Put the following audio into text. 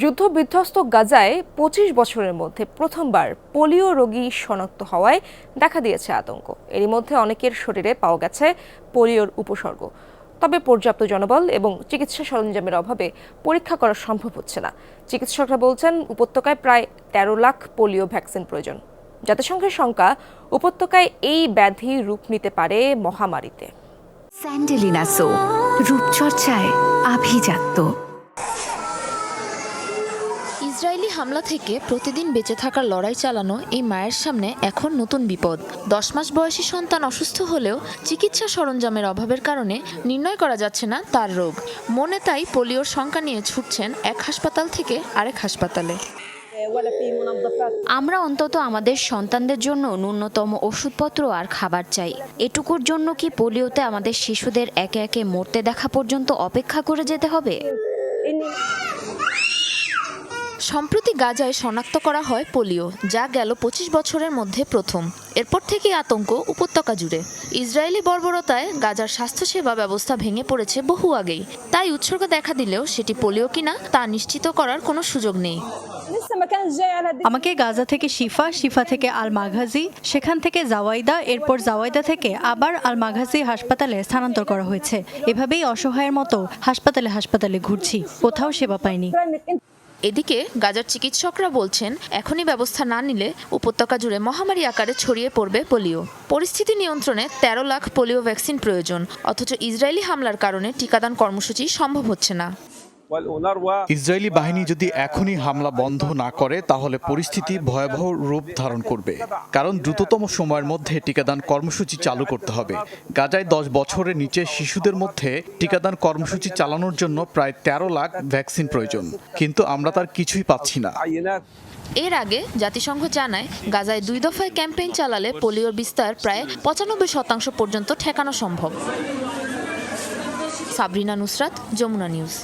যুদ্ধ বিধ্বস্ত গাজায় পঁচিশ বছরের মধ্যে প্রথমবার পোলিও রোগী শনাক্ত হওয়ায় দেখা দিয়েছে আতঙ্ক। এরই মধ্যে অনেকের শরীরে পাওয়া গেছে পোলিওর উপসর্গ। তবে পর্যাপ্ত জনবল এবং চিকিৎসা সরঞ্জামের অভাবে পরীক্ষা করা সম্ভব হচ্ছে না। চিকিৎসকরা বলছেন, উপত্যকায় প্রায় তেরো লাখ পোলিও ভ্যাকসিন প্রয়োজন। জাতিসংঘের শঙ্কা, উপত্যকায় এই ব্যাধি রূপ নিতে পারে মহামারীতে। স্যান্ডেলিনা রূপচর্চায় আভিজাত্য। ইসরায়েলি হামলা থেকে প্রতিদিন বেঁচে থাকার লড়াই চালানো এই মায়ের সামনে এখন নতুন বিপদ। দশ মাস বয়সী সন্তান অসুস্থ হলেও চিকিৎসা সরঞ্জামের অভাবের কারণে নির্ণয় করা যাচ্ছে না তার রোগ। মনে তাই পোলিওর শঙ্কা নিয়ে ছুটছেন এক হাসপাতাল থেকে আরেক হাসপাতালে। আমরা অন্তত আমাদের সন্তানদের জন্য ন্যূনতম ওষুধপত্র আর খাবার চাই। এটুকুর জন্য কি পোলিওতে আমাদের শিশুদের একে একে মরতে দেখা পর্যন্ত অপেক্ষা করে যেতে হবে? সম্প্রতি গাজায় শনাক্ত করা হয় পোলিও, যা গেল পঁচিশ বছরের মধ্যে প্রথম। এরপর থেকে আতঙ্ক উপত্যকা জুড়ে। ইসরায়েলি বর্বরতায় গাজার স্বাস্থ্যসেবা ব্যবস্থা ভেঙে পড়েছে বহু আগেই। তাই উৎসর্গ দেখা দিলেও সেটি পোলিও কিনা তা নিশ্চিত করার কোনো সুযোগ নেই। আমাকে গাজা থেকে শিফা শিফা থেকে আল মাঘাজি সেখান থেকে জাওয়াইদা, এরপর জাওয়াইদা থেকে আবার আল মাঘাজি হাসপাতালে স্থানান্তর করা হয়েছে। এভাবেই অসহায়ের মতো হাসপাতালে হাসপাতালে ঘুরছি, কোথাও সেবা পাইনি। এদিকে গাজার চিকিৎসকরা বলছেন, এখনই ব্যবস্থা না নিলে উপত্যকা জুড়ে মহামারী আকারে ছড়িয়ে পড়বে পোলিও। পরিস্থিতি নিয়ন্ত্রণে তেরো লাখ পোলিও ভ্যাকসিন প্রয়োজন, অথচ ইসরায়েলি হামলার কারণে টিকাদান কর্মসূচি সম্ভব হচ্ছে না। ইসরায়েলি বাহিনী যদি এখনই হামলা বন্ধ না করে, তাহলে পরিস্থিতি ভয়াবহ রূপ ধারণ করবে। কারণ দ্রুততম সময়ের মধ্যে টিকাদান কর্মসূচি চালু করতে হবে। গাজায় দশ বছরের নিচে শিশুদের মধ্যে টিকাদান কর্মসূচি চালানোর জন্য প্রায় তেরো লাখ ভ্যাকসিন প্রয়োজন। কিন্তু আমরা তার কিছুই পাচ্ছি না। এর আগে জাতিসংঘ জানায়, গাজায় দুই দফায় ক্যাম্পেইন চালালে পোলিওর বিস্তার প্রায় পঁচানব্বই শতাংশ পর্যন্ত ঠেকানো সম্ভব। সাবরিনা নুসরাত, যমুনা নিউজ।